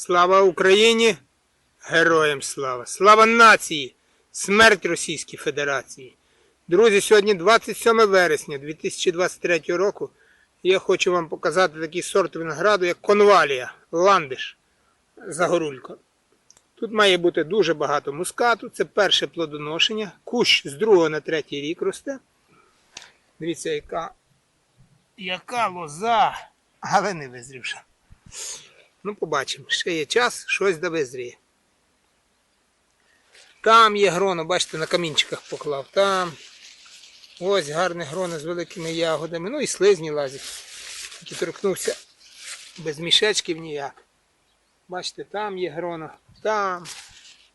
Слава Україні! Героям слава! Слава нації! Смерть Російській Федерації! Друзі, сьогодні 27 вересня 2023 року. Я хочу вам показати такий сорт винограду, як конвалія, ландиш Загорулько. Тут має бути дуже багато мускату. Це перше плодоношення. Кущ з другого на третій рік росте. Дивіться, яка, яка лоза, але не визрівша. Ну, побачимо. Ще є час, щось да. Там є гроно, бачите, на камінчиках поклав. Там. Ось гарне гроно з великими ягодами. Ну і слизні лазять. Тільки торкнувся без мішечків ніяк. Бачите, там є гроно, там,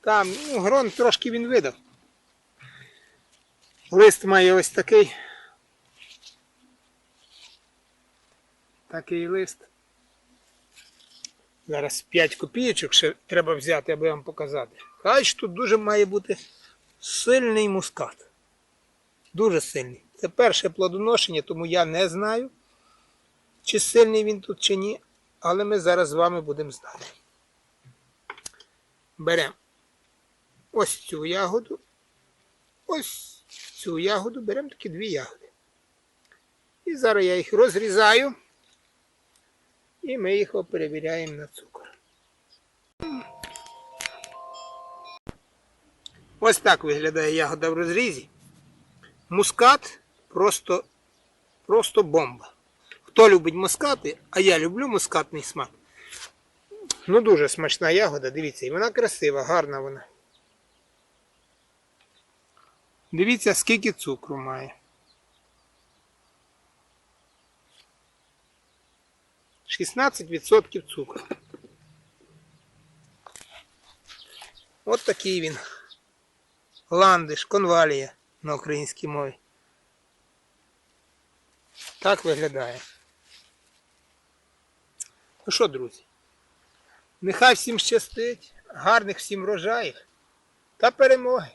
там. Ну, грон трошки він видав. Лист має ось такий. Такий лист. Зараз 5 копійочок ще треба взяти, аби вам показати. Хай тут дуже має бути сильний мускат. Дуже сильний. Це перше плодоношення, тому я не знаю, чи сильний він тут, чи ні. Але ми зараз з вами будемо знати. Беремо ось цю ягоду. Ось цю ягоду беремо такі дві ягоди. І зараз я їх розрізаю. І ми їх перевіряємо на цукор. Ось так виглядає ягода в розрізі. Мускат просто, просто бомба. Хто любить мускати, а я люблю мускатний смак. Ну дуже смачна ягода, дивіться, і вона красива, гарна вона. Дивіться, скільки цукру має. 16% цукру. От такий він. Ландиш, конвалія на українській мові. Так виглядає. Ну що, друзі? Нехай всім щастить, гарних всім врожаїв та перемоги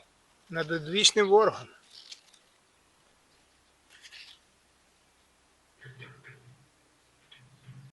над одвічним ворогом.